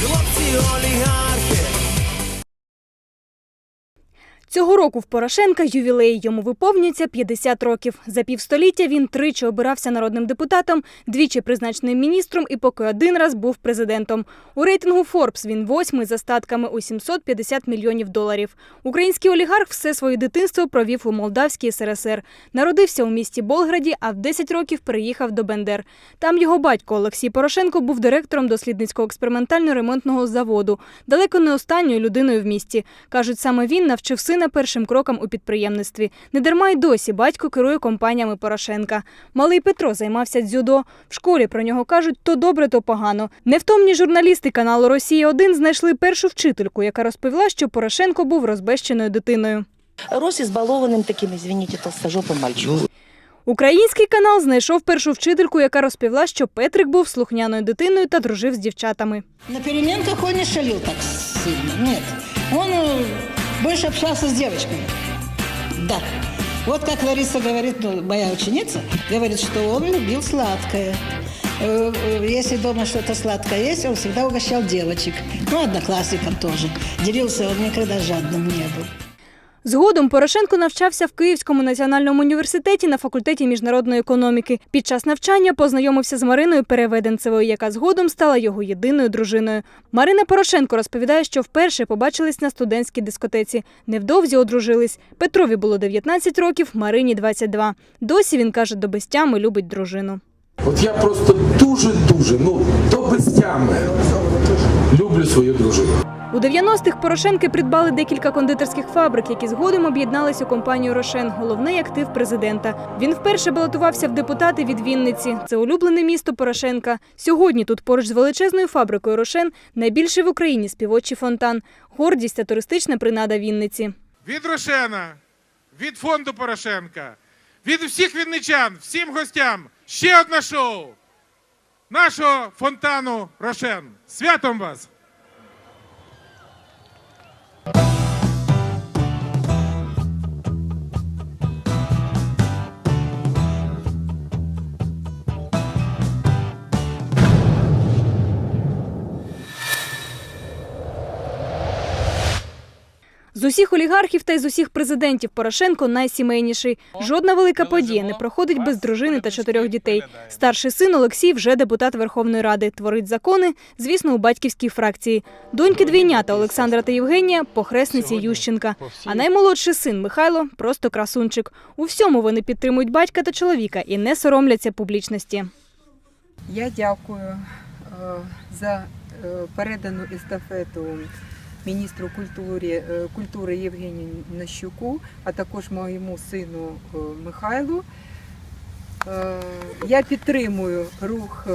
хлопці олігархи. Цього року в Порошенка ювілей йому виповнюється 50 років. За півстоліття він тричі обирався народним депутатом, двічі призначеним міністром і поки один раз був президентом. У рейтингу Forbes він восьмий за статками у 750 мільйонів доларів. Український олігарх все своє дитинство провів у Молдавській СРСР. Народився у місті Болграді, а в 10 років переїхав до Бендер. Там його батько Олексій Порошенко був директором дослідницького експериментально-ремонтного заводу, далеко не останньою людиною в місті. Кажуть, саме він навчив сина першим крокам у підприємництві. Недарма й досі батько керує компаніями Порошенка. Малий Петро займався дзюдо. В школі про нього кажуть то добре, то погано. Невтомні журналісти каналу Росія 1 знайшли першу вчительку, яка розповіла, що Порошенко був розбещеною дитиною. Рос избалованным таким, извините, толстожопым мальчиком. Український канал знайшов першу вчительку, яка розповіла, що Петрик був слухняною дитиною та дружив з дівчатами. На переменках он не шалил так сильно. Нет. Он э, больше общался с девочками. Да. Вот как Лариса говорит, ну, моя ученица, говорит, что он любил сладкое. Э, э, Если дома что-то сладкое есть, он всегда угощал девочек. Ну, одноклассникам тоже. Делился, он никогда жадным не был. Згодом Порошенко навчався в Київському національному університеті на факультеті міжнародної економіки. Під час навчання познайомився з Мариною Переведенцевою, яка згодом стала його єдиною дружиною. Марина Порошенко розповідає, що вперше побачились на студентській дискотеці. Невдовзі одружились. Петрові було 19 років, Марині 22. Досі він каже, до безтями любить дружину. От я просто дуже-дуже, ну, до безтями люблю свою дружину. У 90-х Порошенки придбали декілька кондитерських фабрик, які згодом об'єдналися у компанію Рошен, головний актив президента. Він вперше балотувався в депутати від Вінниці. Це улюблене місто Порошенка. Сьогодні тут поруч з величезною фабрикою Рошен найбільший в Україні співочий фонтан, гордість та туристична принада Вінниці. від Рошена, від фонду Порошенка, від всіх вінничан, всім гостям ще одне шоу нашого фонтану Рошен. Святом вас! З усіх олігархів та й з усіх президентів Порошенко найсімейніший. Жодна велика подія не проходить без дружини та чотирьох дітей. Старший син Олексій вже депутат Верховної Ради, творить закони, звісно, у батьківській фракції. Доньки двійнята Олександра та Євгенія похресниці Ющенка. А наймолодший син Михайло просто красунчик. У всьому вони підтримують батька та чоловіка і не соромляться публічності. Я дякую е, за е, передану естафету міністру культури, е, культури Євгенію Нащуку, а також моєму сину е, Михайлу. Е, Я підтримую рух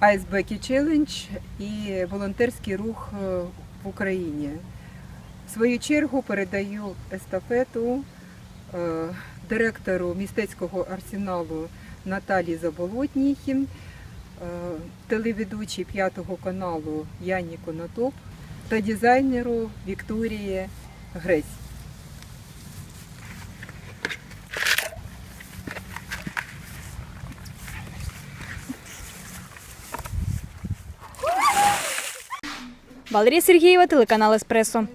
Ice Bucket Challenge і волонтерський рух в Україні. В свою чергу передаю естафету директору містецького арсеналу Наталії Заболотній, телеведучій п'ятого каналу Яні Конотоп та дизайнеру Вікторії Гресь. Валерія Сергієва, телеканал Еспресо.